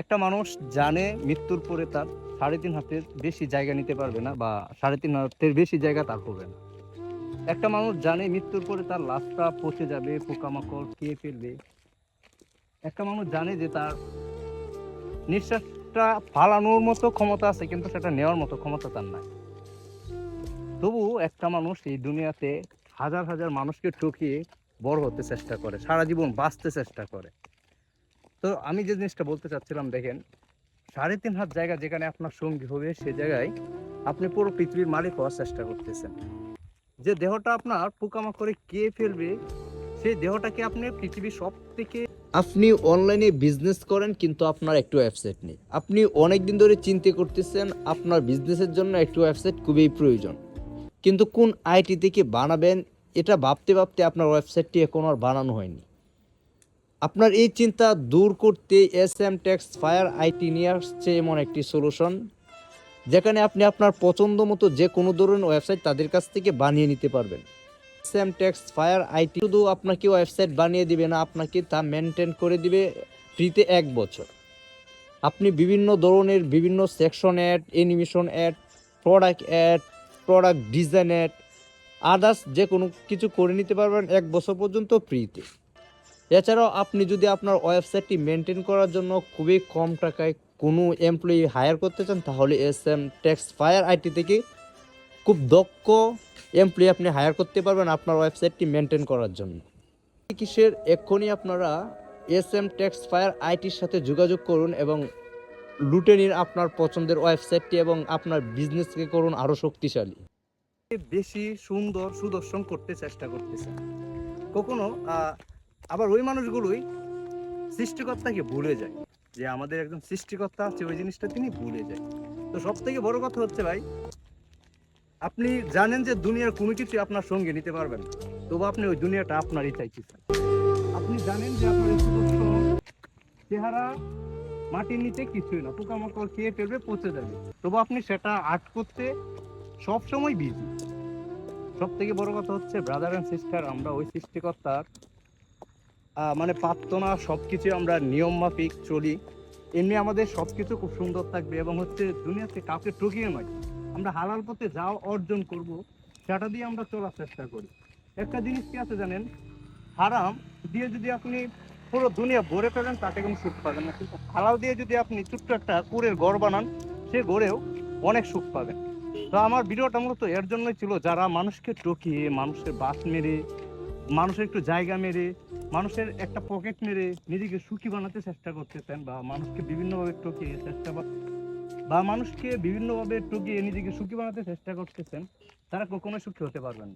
একটা মানুষ জানে মৃত্যুর পরে তার সাড়ে তিন হাতের বেশি জায়গা নিতে পারবে না বা সাড়ে তিন হাতের বেশি জায়গা তার হবে না। একটা মানুষ জানে মৃত্যুর পরে তার লাশটা পচে যাবে, পোকামাকড় খেয়ে ফেলবে। একটা মানুষ জানে যে তার নিঃশ্বাসটা ফালানোর মতো ক্ষমতা আছে, কিন্তু সেটা নেওয়ার মতো ক্ষমতা তার নাই। তবু একটা মানুষ এই দুনিয়াতে হাজার হাজার মানুষকে ঠকিয়ে বড় হতে চেষ্টা করে, সারা জীবন বাঁচতে চেষ্টা করে। তো আমি যে জিনিসটা বলতে চাচ্ছিলাম, দেখেন, সাড়ে তিন হাত জায়গা যেখানে আপনার সঙ্গী হবে, সে জায়গায় আপনি পুরো পৃথিবীর মালিক হওয়ার চেষ্টা করতেছেন। যে দেহটা আপনার পোকামাকড়ে কে ফেলবে, সেই দেহটাকে আপনি পৃথিবীর সব থেকে আপনি অনলাইনে বিজনেস করেন, কিন্তু আপনার একটু ওয়েবসাইট নেই। আপনি অনেক দিন ধরে চিন্তা করতেছেন, আপনার বিজনেসের জন্য একটু ওয়েবসাইট খুবই প্রয়োজন। কিন্তু কোন আইটি থেকে বানাবেন, এটা ভাবতে ভাবতে আপনার ওয়েবসাইটটি এখন আর বানানো হয়নি। আপনার এই চিন্তা দূর করতে S M Tex Fire IT নিয়ে আসছে এমন একটি সলিউশন যেখানে আপনি আপনার পছন্দ মতো যে কোনো ধরনের ওয়েবসাইট তাদের কাছ থেকে বানিয়ে নিতে পারবেন। স্যাম টেক্স ফায়ার আইটি শুধু আপনাকে ওয়েবসাইট বানিয়ে দিবে না, আপনাকে তা মেনটেন করে দিবে ফ্রিতে এক বছর। আপনি বিভিন্ন ধরনের বিভিন্ন section and animation and product and product design and others যে কোনো কিছু করে নিতে পারবেন এক বছর পর্যন্ত ফ্রিতে। এছাড়াও আপনি যদি আপনার ওয়েবসাইটটি মেনটেন করার জন্য খুবই কম টাকায় কোনো এমপ্লয়ি হায়ার করতে চান, তাহলে S M Tex Fire IT থেকে খুব দক্ষ এমপ্লয়ি আপনি হায়ার করতে পারবেন আপনার ওয়েবসাইটটি মেনটেন করার জন্য। কিসের? এক্ষুনি আপনারা এস এম টেক্স ফায়ার আইটির সাথে যোগাযোগ করুন এবং লুটে নিন আপনার পছন্দের ওয়েবসাইটটি এবং আপনার বিজনেসকে করুন আরও শক্তিশালী। বেশি সুন্দর সুদর্শন করতে চেষ্টা করতেছে কখনো আবার ওই মানুষগুলোই সৃষ্টিকর্তাকে ভুলে যায়। যে আমাদের একজন সৃষ্টিকর্তা আছে, ওই জিনিসটা তিনি ভুলে যায়। তো সব থেকে বড় কথা হচ্ছে ভাই, আপনি জানেন যে দুনিয়ার কোনো কিছু আপনার সঙ্গে নিতে পারবেন তবু আপনি ওই দুনিয়াটা আপনারই চাইতেছেন। আপনি জানেন যে আপনার চেহারা মাটির নিচে কিছুই না, পোকামাকড় খেয়ে ফেলবে, পচে যাবে। তবু আপনি সেটা আর্ট করতে সবসময় বিজি সব থেকে বড় কথা হচ্ছে ব্রাদার অ্যান্ড সিস্টার আমরা ওই সৃষ্টিকর্তার মানে প্রার্থনা সব কিছু আমরা নিয়ম মাফিক চলি। এমনি আমাদের সব কিছু খুব সুন্দর থাকবে এবং হচ্ছে দুনিয়াতে কাউকে ঠকিয়ে নয়। আমরা হালাল পথে যা অর্জন করব, সেটা দিয়ে আমরা চলার চেষ্টা করি। একটা জিনিস কি আছে জানেন? হারাম দিয়ে যদি আপনি পুরো দুনিয়া ভরে ফেলেন, তাতে কোনো সুখ পাবেন না। কিন্তু হালাল দিয়ে যদি আপনি ছোট্ট একটা কুড়ের ঘর বানান, সে গড়েও অনেক সুখ পাবেন। তো আমার ভিডিওটা মূলত এর জন্যই ছিল, যারা মানুষকে টকিয়ে মানুষের বাস মেরে মানুষের একটু জায়গা মেরে, মানুষের একটা পকেট মেরে নিজেকে সুখী বানাতে চেষ্টা করতেছেন বা মানুষকে বিভিন্নভাবে টকিয়ে চেষ্টা বা- মানুষকে বিভিন্নভাবে টকিয়ে নিজেকে সুখী বানাতে চেষ্টা করতেছেন, তারা কখনোই সুখী হতে পারবেন না।